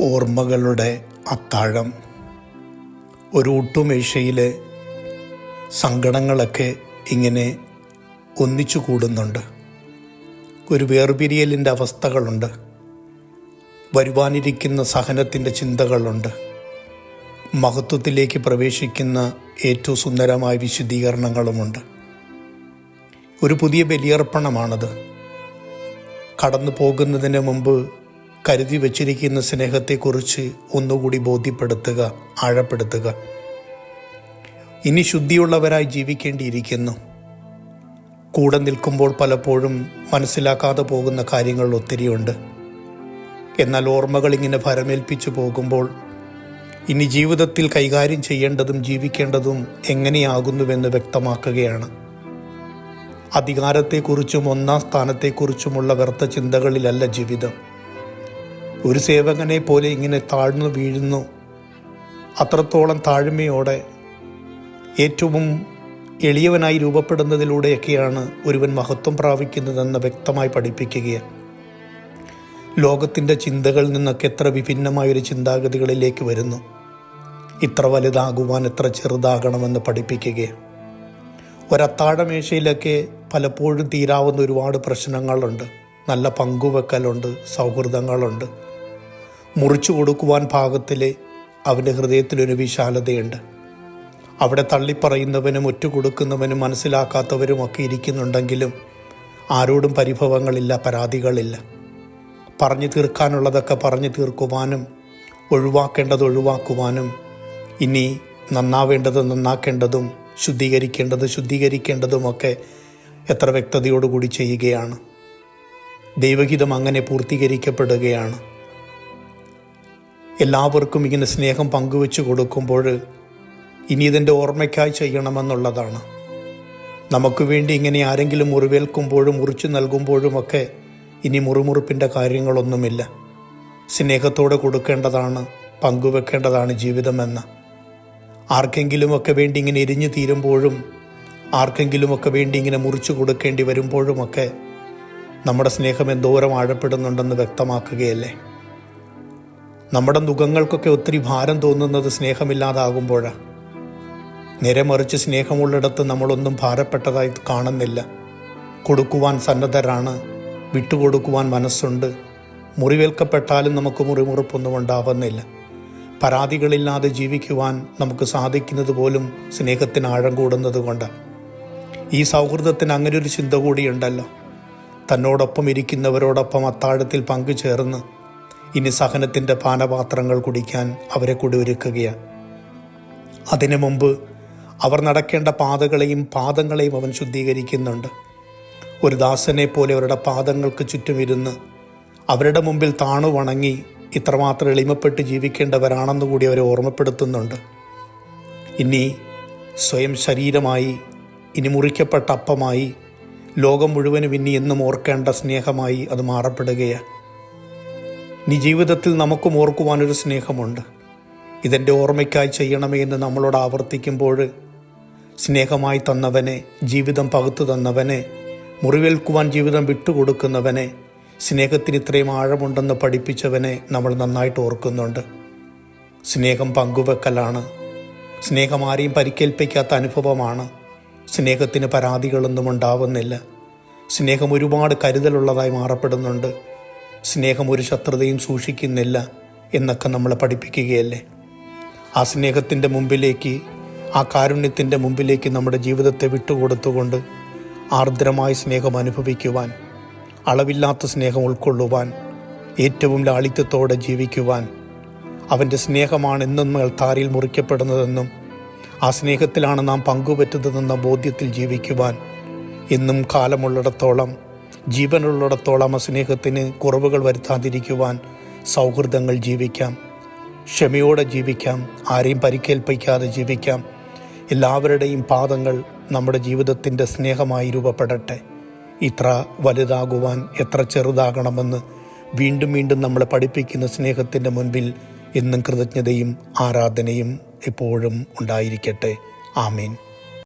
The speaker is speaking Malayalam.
ഓർമ്മകളുടെ അത്താഴം. ഒരു ഒട്ടുമേശയിലെ സങ്കടങ്ങളൊക്കെ ഇങ്ങനെ ഒന്നിച്ചു കൂടുന്നുണ്ട്. ഒരു വേർപിരിയലിന്റെ അവസ്ഥകളുണ്ട്. വരുവാനിരിക്കുന്ന സഹനത്തിന്റെ ചിന്തകളുണ്ട്. മഹത്വത്തിലേക്ക് പ്രവേശിക്കുന്ന ഏറ്റവും സുന്ദരമായ വിശുദ്ധീകരണങ്ങളുമുണ്ട് ഒരു പുതിയ ബലിയർപ്പണമാണത്. കടന്നു പോകുന്നതിന് മുമ്പ് കരുതി വച്ചിരിക്കുന്ന സ്നേഹത്തെക്കുറിച്ച് ഒന്നുകൂടി ബോധ്യപ്പെടുത്തുക ആഴപ്പെടുത്തുക. ഇനി ശുദ്ധിയുള്ളവരായി ജീവിക്കേണ്ടിയിരിക്കുന്നു. കൂടെ നിൽക്കുമ്പോൾ പലപ്പോഴും മനസ്സിലാക്കാതെ പോകുന്ന കാര്യങ്ങൾ ഒത്തിരിയുണ്ട്. എന്നാൽ ഓർമ്മകൾ ഇങ്ങനെ ഭരമേൽപ്പിച്ചു പോകുമ്പോൾ ഇനി ജീവിതത്തിൽ കൈകാര്യം ചെയ്യേണ്ടതും ജീവിക്കേണ്ടതും എങ്ങനെയാകുന്നുവെന്ന് വ്യക്തമാക്കുകയാണ്. അധികാരത്തെക്കുറിച്ചും ഒന്നാം സ്ഥാനത്തെക്കുറിച്ചുമുള്ള വ്യർത്ഥ ചിന്തകളിലല്ല ജീവിതം. ഒരു സേവകനെ പോലെ ഇങ്ങനെ താഴ്ന്നു വീഴുന്നു. അത്രത്തോളം താഴ്മയോടെ ഏറ്റവും എളിയവനായി രൂപപ്പെടുന്നതിലൂടെയൊക്കെയാണ് ഒരുവൻ മഹത്വം പ്രാപിക്കുന്നതെന്ന് വ്യക്തമായി പഠിപ്പിക്കുകയാണ് ലോകത്തിന്റെ ചിന്തകളിൽ നിന്നൊക്കെ എത്ര വിഭിന്നമായൊരു ചിന്താഗതികളിലേക്ക് വരുന്നു. ഇത്ര വലുതാകുവാൻ എത്ര ചെറുതാകണമെന്ന് പഠിപ്പിക്കുകയാണ് ഒരത്താഴമേശയിലൊക്കെ പലപ്പോഴും തീരാവുന്ന ഒരുപാട് പ്രശ്നങ്ങളുണ്ട്. നല്ല പങ്കുവെക്കലുണ്ട് സൗഹൃദങ്ങളുണ്ട്. മുറിച്ചു കൊടുക്കുവാൻ ഭാഗത്തിലെ അവന്റെ ഹൃദയത്തിലൊരു വിശാലതയുണ്ട്. അവിടെ തള്ളിപ്പറയുന്നവനും ഒറ്റുകൊടുക്കുന്നവനും മനസ്സിലാക്കാത്തവരും ഒക്കെ ഇരിക്കുന്നുണ്ടെങ്കിലും ആരോടും പരിഭവങ്ങളില്ല പരാതികളില്ല. പറഞ്ഞു തീർക്കാനുള്ളതൊക്കെ പറഞ്ഞു തീർക്കുവാനും ഒഴിവാക്കേണ്ടത് ഒഴിവാക്കുവാനും ഇനി നന്നാവേണ്ടത് നന്നാക്കേണ്ടതും ശുദ്ധീകരിക്കേണ്ടത് ശുദ്ധീകരിക്കേണ്ടതുമൊക്കെ എത്ര വ്യക്തതയോടുകൂടി ചെയ്യുകയാണ്. ദൈവഹിതം അങ്ങനെ പൂർത്തീകരിക്കപ്പെടുകയാണ്. എല്ലാവർക്കും ഇങ്ങനെ സ്നേഹം പങ്കുവെച്ച് കൊടുക്കുമ്പോൾ ഇനി ഇതിന്റെ ഓർമ്മയ്ക്കായി ചെയ്യണമെന്നുള്ളതാണ്. നമുക്ക് വേണ്ടി ഇങ്ങനെ ആരെങ്കിലും മുറിവേൽക്കുമ്പോഴും മുറിച്ചു നൽകുമ്പോഴുമൊക്കെ ഇനി മുറിമുറിപ്പിന്റെ കാര്യങ്ങളൊന്നുമില്ല. സ്നേഹത്തോടെ കൊടുക്കേണ്ടതാണ് പങ്കുവെക്കേണ്ടതാണ് ജീവിതമെന്ന്. ആർക്കെങ്കിലുമൊക്കെ വേണ്ടി ഇങ്ങനെ എരിഞ്ഞു തീരുമ്പോഴും ആർക്കെങ്കിലുമൊക്കെ വേണ്ടി ഇങ്ങനെ മുറിച്ചു കൊടുക്കേണ്ടി വരുമ്പോഴുമൊക്കെ നമ്മുടെ സ്നേഹം എന്തോരം ആഴപ്പെടുന്നുണ്ടെന്ന് വ്യക്തമാക്കുകയല്ലേ? നമ്മുടെ മുഖങ്ങൾക്കൊക്കെ ഒത്തിരി ഭാരം തോന്നുന്നത് സ്നേഹമില്ലാതാകുമ്പോഴാണ് നിരമറിച്ച് സ്നേഹമുള്ളിടത്ത് നമ്മളൊന്നും ഭാരപ്പെട്ടതായി കാണുന്നില്ല. കൊടുക്കുവാൻ സന്നദ്ധരാണ് വിട്ടുകൊടുക്കുവാൻ മനസ്സുണ്ട്. മുറിവേൽക്കപ്പെട്ടാലും നമുക്ക് മുറിമുറിപ്പൊന്നും ഉണ്ടാവുന്നില്ല. പരാതികളില്ലാതെ ജീവിക്കുവാൻ നമുക്ക് സാധിക്കുന്നത് പോലും സ്നേഹത്തിന് ആഴം കൂടുന്നത് കൊണ്ടാണ് ഈ സൗഹൃദത്തിന് അങ്ങനൊരു ചിന്ത കൂടിയുണ്ടല്ലോ. തന്നോടൊപ്പം ഇരിക്കുന്നവരോടൊപ്പം അത്താഴത്തിൽ പങ്കുചേർന്ന് ഇനി സഹനത്തിന്റെ പാനപാത്രങ്ങൾ കുടിക്കാൻ അവരെ കൂടി ഒരുക്കുകയാണ് അതിനു മുമ്പ് അവർ നടക്കേണ്ട പാതകളെയും പാദങ്ങളെയും അവൻ ശുദ്ധീകരിക്കുന്നുണ്ട്. ഒരു ദാസനെ പോലെ അവരുടെ പാദങ്ങൾക്ക് ചുറ്റുമിരുന്ന് അവരുടെ മുമ്പിൽ താണു വണങ്ങി ഇത്രമാത്രം എളിമപ്പെട്ട് ജീവിക്കേണ്ടവരാണെന്ന് കൂടി അവരെ ഓർമ്മപ്പെടുത്തുന്നുണ്ട്. ഇനി സ്വയം ശരീരമായി ഇനി മുറിക്കപ്പെട്ട അപ്പമായി ലോകം മുഴുവനും ഇനി എന്നും ഓർക്കേണ്ട സ്നേഹമായി അത് മാറപ്പെടുകയാണ്. ഇനി ജീവിതത്തിൽ നമുക്കും ഓർക്കുവാനൊരു സ്നേഹമുണ്ട്. ഇതെന്റെ ഓർമ്മയ്ക്കായി ചെയ്യണമേ എന്ന് നമ്മളോട് ആവർത്തിക്കുമ്പോൾ സ്നേഹമായി തന്നവനെ ജീവിതം പകുത്തു തന്നവനെ മുറിവേൽക്കുവാൻ ജീവിതം വിട്ടുകൊടുക്കുന്നവനെ സ്നേഹത്തിന് ഇത്രയും ആഴമുണ്ടെന്ന് പഠിപ്പിച്ചവനെ നമ്മൾ നന്നായിട്ട് ഓർക്കുന്നുണ്ട്. സ്നേഹം പങ്കുവെക്കലാണ്. സ്നേഹം ആരെയും പരിക്കേൽപ്പിക്കാത്ത അനുഭവമാണ്. സ്നേഹത്തിന് പരാതികളൊന്നും ഉണ്ടാവുന്നില്ല. സ്നേഹം ഒരുപാട് കരുതലുള്ളതായി മാറപ്പെടുന്നുണ്ട്. സ്നേഹം ഒരു ശത്രുതയും സൂക്ഷിക്കുന്നില്ല എന്നൊക്കെ നമ്മളെ പഠിപ്പിക്കുകയല്ലേ? ആ സ്നേഹത്തിന്റെ മുമ്പിലേക്ക് ആ കാരുണ്യത്തിന്റെ മുമ്പിലേക്ക് നമ്മുടെ ജീവിതത്തെ വിട്ടുകൊടുത്തുകൊണ്ട് ആർദ്രമായ സ്നേഹം അനുഭവിക്കുവാൻ അളവില്ലാത്ത സ്നേഹം ഉൾക്കൊള്ളുവാൻ ഏറ്റവും ലാളിത്യത്തോടെ ജീവിക്കുവാൻ അവന്റെ സ്നേഹമാണ് എന്നും മേൽത്താരിയിൽ മുറിക്കപ്പെടുന്നതെന്നും ആ സ്നേഹത്തിലാണ് നാം പങ്കുപറ്റുന്നതെന്ന ബോധ്യത്തിൽ ജീവിക്കുവാൻ എന്നും കാലമുള്ളിടത്തോളം ജീവനുള്ളിടത്തോളം സ്നേഹത്തിന് കുറവുകൾ വരുത്താതിരിക്കുവാൻ സൗഹൃദങ്ങൾ ജീവിക്കാം. ക്ഷമയോടെ ജീവിക്കാം. ആരെയും പരിക്കേൽപ്പിക്കാതെ ജീവിക്കാം. എല്ലാവരുടെയും പാദങ്ങൾ നമ്മുടെ ജീവിതത്തിന്റെ സ്നേഹമായി രൂപപ്പെടട്ടെ. ഇത്ര വലുതാകുവാൻ എത്ര ചെറുതാകണമെന്ന് വീണ്ടും വീണ്ടും നമ്മളെ പഠിപ്പിക്കുന്ന സ്നേഹത്തിന്റെ മുൻപിൽ എന്നും കൃതജ്ഞതയും ആരാധനയും എപ്പോഴും ഉണ്ടായിരിക്കട്ടെ. ആമീൻ.